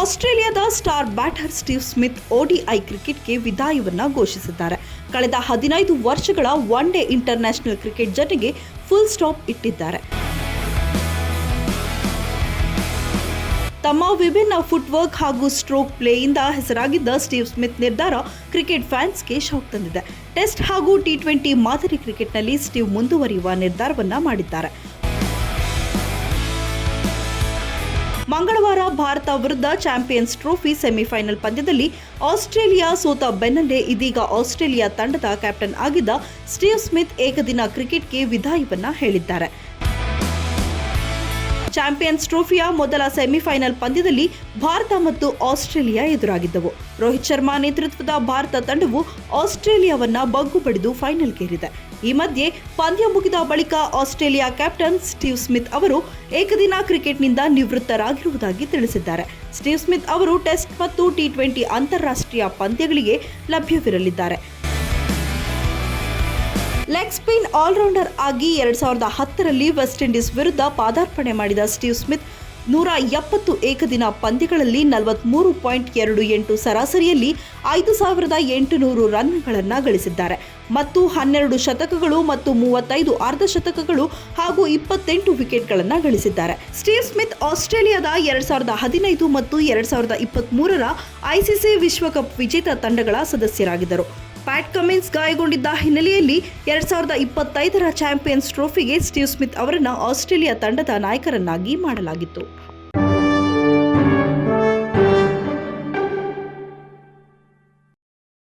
ಆಸ್ಟ್ರೇಲಿಯಾದ star batter Steve Smith ODI ಕ್ರಿಕೆಟ್ಗೆ ವಿದಾಯವನ್ನ ಘೋಷಿಸಿದ್ದಾರೆ. ಕಳೆದ ಹದಿನೈದು ವರ್ಷಗಳ ಒನ್ ಡೇ ಇಂಟರ್ನ್ಯಾಷನಲ್ ಕ್ರಿಕೆಟ್ ಜೊತೆಗೆ ಫುಲ್ ಸ್ಟಾಪ್ ಇಟ್ಟಿದ್ದಾರೆ. ತಮ್ಮ ವಿಭಿನ್ನ ಫುಟ್ವರ್ಕ್ ಹಾಗೂ ಸ್ಟ್ರೋಕ್ ಪ್ಲೇಯಿಂದ ಹೆಸರಾಗಿದ್ದ ಸ್ಟೀವ್ ಸ್ಮಿತ್ ನಿರ್ಧಾರ ಕ್ರಿಕೆಟ್ ಫ್ಯಾನ್ಸ್ಗೆ ಶಾಕ್ ತಂದಿದೆ. ಟೆಸ್ಟ್ ಹಾಗೂ ಟಿ ಟ್ವೆಂಟಿ ಮಾದರಿ ಕ್ರಿಕೆಟ್ನಲ್ಲಿ ಸ್ಟೀವ್ ಮುಂದುವರಿಯುವ ನಿರ್ಧಾರವನ್ನು ಮಾಡಿದ್ದಾರೆ. ಮಂಗಳವಾರ ಭಾರತ ವಿರುದ್ಧ ಚಾಂಪಿಯನ್ಸ್ ಟ್ರೋಫಿ ಸೆಮಿಫೈನಲ್ ಪಂದ್ಯದಲ್ಲಿ ಆಸ್ಟ್ರೇಲಿಯಾ ಸೋತ ಬೆನ್ನಲ್ಲೇ ಇದೀಗ ಆಸ್ಟ್ರೇಲಿಯಾ ತಂಡದ ಕ್ಯಾಪ್ಟನ್ ಆಗಿದ್ದ ಸ್ಟೀವ್ ಸ್ಮಿತ್ ಏಕದಿನ ಕ್ರಿಕೆಟ್ಗೆ ವಿದಾಯವನ್ನ ಹೇಳಿದ್ದಾರೆ. ಚಾಂಪಿಯನ್ಸ್ ಟ್ರೋಫಿಯ ಮೊದಲ ಸೆಮಿಫೈನಲ್ ಪಂದ್ಯದಲ್ಲಿ ಭಾರತ ಮತ್ತು ಆಸ್ಟ್ರೇಲಿಯಾ ಎದುರಾಗಿದ್ದವು. ರೋಹಿತ್ ಶರ್ಮಾ ನೇತೃತ್ವದ ಭಾರತ ತಂಡವು ಆಸ್ಟ್ರೇಲಿಯಾವನ್ನ ಬಗ್ಗು ಬಡಿದು ಫೈನಲ್ಗೇರಿದೆ. ಈ ಮಧ್ಯೆ ಪಂದ್ಯ ಮುಗಿದ ಬಳಿಕ ಆಸ್ಟ್ರೇಲಿಯಾ ಕ್ಯಾಪ್ಟನ್ ಸ್ಟೀವ್ ಸ್ಮಿತ್ ಅವರು ಏಕದಿನ ಕ್ರಿಕೆಟ್ನಿಂದ ನಿವೃತ್ತರಾಗಿರುವುದಾಗಿ ತಿಳಿಸಿದ್ದಾರೆ. ಸ್ಟೀವ್ ಸ್ಮಿತ್ ಅವರು ಟೆಸ್ಟ್ ಮತ್ತು ಟಿ ಟ್ವೆಂಟಿ ಅಂತಾರಾಷ್ಟ್ರೀಯ ಪಂದ್ಯಗಳಿಗೆ ಲಭ್ಯವಿರಲಿದ್ದಾರೆ. ಲೆಗ್ ಸ್ಪಿನ್ ಆಲ್ರೌಂಡರ್ ಆಗಿ ಎರಡ್ ಸಾವಿರದ ಹತ್ತರಲ್ಲಿ ವೆಸ್ಟ್ ಇಂಡೀಸ್ ವಿರುದ್ಧ ಪಾದಾರ್ಪಣೆ ಮಾಡಿದ ಸ್ಟೀವ್ ಸ್ಮಿತ್ ನೂರ ಎಪ್ಪತ್ತು ಏಕದಿನ ಪಂದ್ಯಗಳಲ್ಲಿ ನಲವತ್ಮೂರು ಪಾಯಿಂಟ್ ಎರಡು ಎಂಟು ಸರಾಸರಿಯಲ್ಲಿ ಐದು ಸಾವಿರದ ಎಂಟುನೂರು ರನ್ಗಳನ್ನು ಗಳಿಸಿದ್ದಾರೆ. ಮತ್ತು ಹನ್ನೆರಡು ಶತಕಗಳು ಮತ್ತು ಮೂವತ್ತೈದು ಅರ್ಧ ಶತಕಗಳು ಹಾಗೂ ಇಪ್ಪತ್ತೆಂಟು ವಿಕೆಟ್ಗಳನ್ನು ಗಳಿಸಿದ್ದಾರೆ. ಸ್ಟೀವ್ ಸ್ಮಿತ್ ಆಸ್ಟ್ರೇಲಿಯಾದ ಎರಡ್ ಸಾವಿರದ ಹದಿನೈದು ಮತ್ತು ಎರಡ್ ಸಾವಿರದ ಇಪ್ಪತ್ತ್ಮೂರರ ಐಸಿಸಿ ವಿಶ್ವಕಪ್ ವಿಜೇತ ತಂಡಗಳ ಸದಸ್ಯರಾಗಿದ್ದರು. ಪ್ಯಾಟ್ ಕಮಿನ್ಸ್ ಗಾಯಗೊಂಡಿದ್ದ ಹಿನ್ನೆಲೆಯಲ್ಲಿ ಎರಡ್ ಸಾವಿರದ ಇಪ್ಪತ್ತೈದರ ಚಾಂಪಿಯನ್ಸ್ ಟ್ರೋಫಿಗೆ ಸ್ಟೀವ್ ಸ್ಮಿತ್ ಅವರನ್ನು ಆಸ್ಟ್ರೇಲಿಯಾ ತಂಡದ ನಾಯಕರನ್ನಾಗಿ ಮಾಡಲಾಗಿತ್ತು.